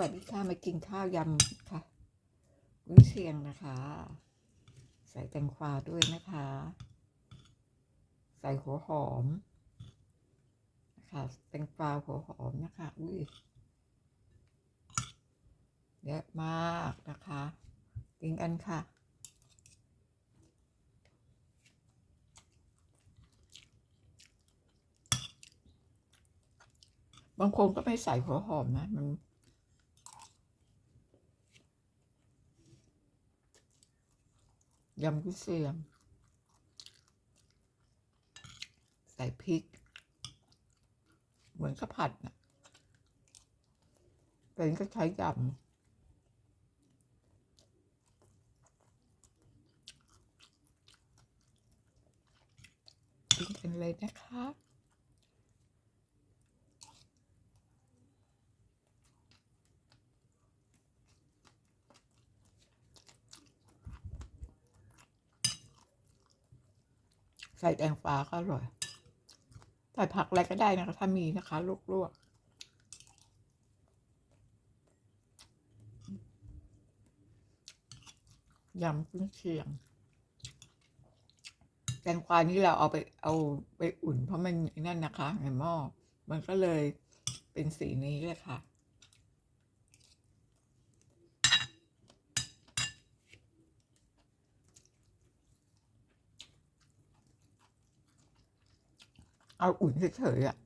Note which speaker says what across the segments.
Speaker 1: วัสดีค่ะ มากินข้าวยำค่ะกุ้งเชียงนะคะ ใส่แตงกวาด้วยนะคะ ใส่หัวหอมนะคะแตงกวาหัวหอมนะคะอุ้ยเยอะมากนะคะ กินกันค่ะบางคนก็ไม่ใส่หัวหอมนะมัน ยำกุ้งเสียง ใส่พริก เหมือนข้าวผัดนะแต่นี่ก็ใช้ยำกินกันเลยนะคะ ใส่แตงฟ้าก็อร่อย ใส่ผักอะไรก็ได้นะคะ ถ้ามีนะคะลวกๆยำกุ้งเชียง แตงกวานี่เราเอาไปเอาไปอุ่นเพราะมันนั่นนะคะในหม้อมันก็เลยเป็นสีนี้เลยค่ะ เอาอุ่นเฉยๆอะ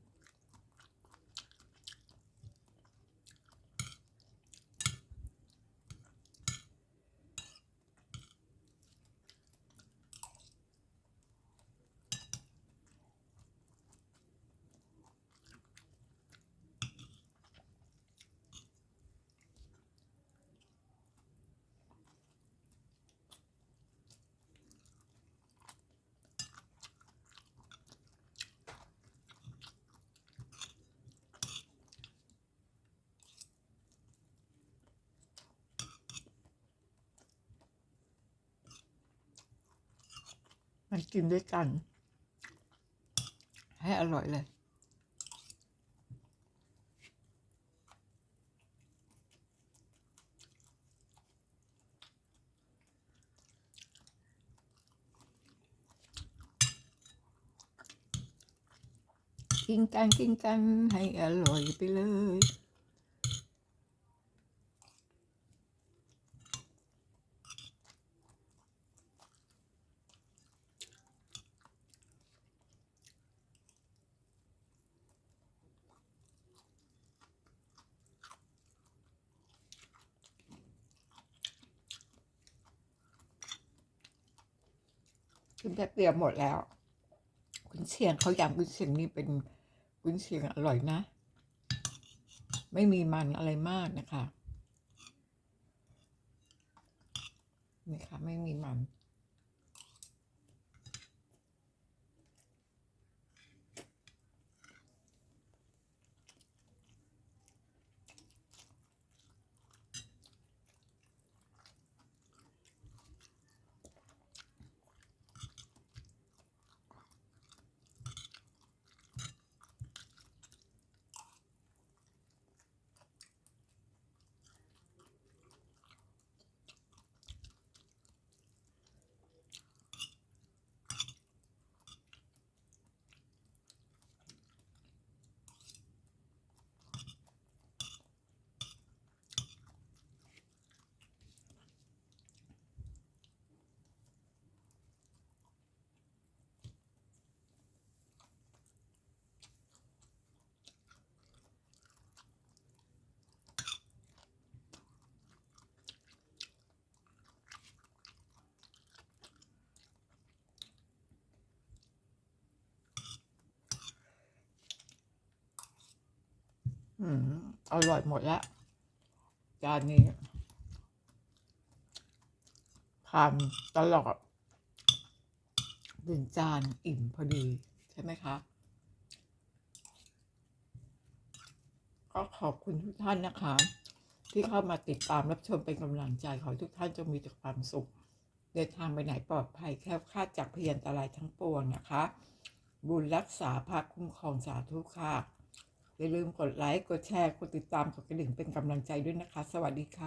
Speaker 1: มันกินด้วยกัน ให้อร่อยเลย กินกันกินกันให้อร่อยไปเลย คุณแป๊บเดียวหมดแล้ว คุณเชียงเขายำคุณเชียงนี่เป็นคุณเชียงอร่อยนะ ไม่มีมันอะไรมากนะคะนี่ค่ะไม่มีมัน อืมอร่อยหมดแล้ว จานนี้ผ่านตลอดหนึ่งจานอิ่มพอดี ใช่ไหมคะ ก็ขอบคุณทุกท่านนะคะ ที่เข้ามาติดตามรับชมเป็นกำลังใจขอทุกท่านจงมีแต่ความสุข เดินทางไปไหนปลอดภัยแคล้วคลาดจากพยันตรายทั้งปวงนะคะ บุญรักษาภาคคุ้มครองสาธุค่ะ อย่าลืมกดไลค์ กดแชร์ กดติดตาม กดกระดิ่งเป็นกำลังใจด้วยนะคะ สวัสดีค่ะ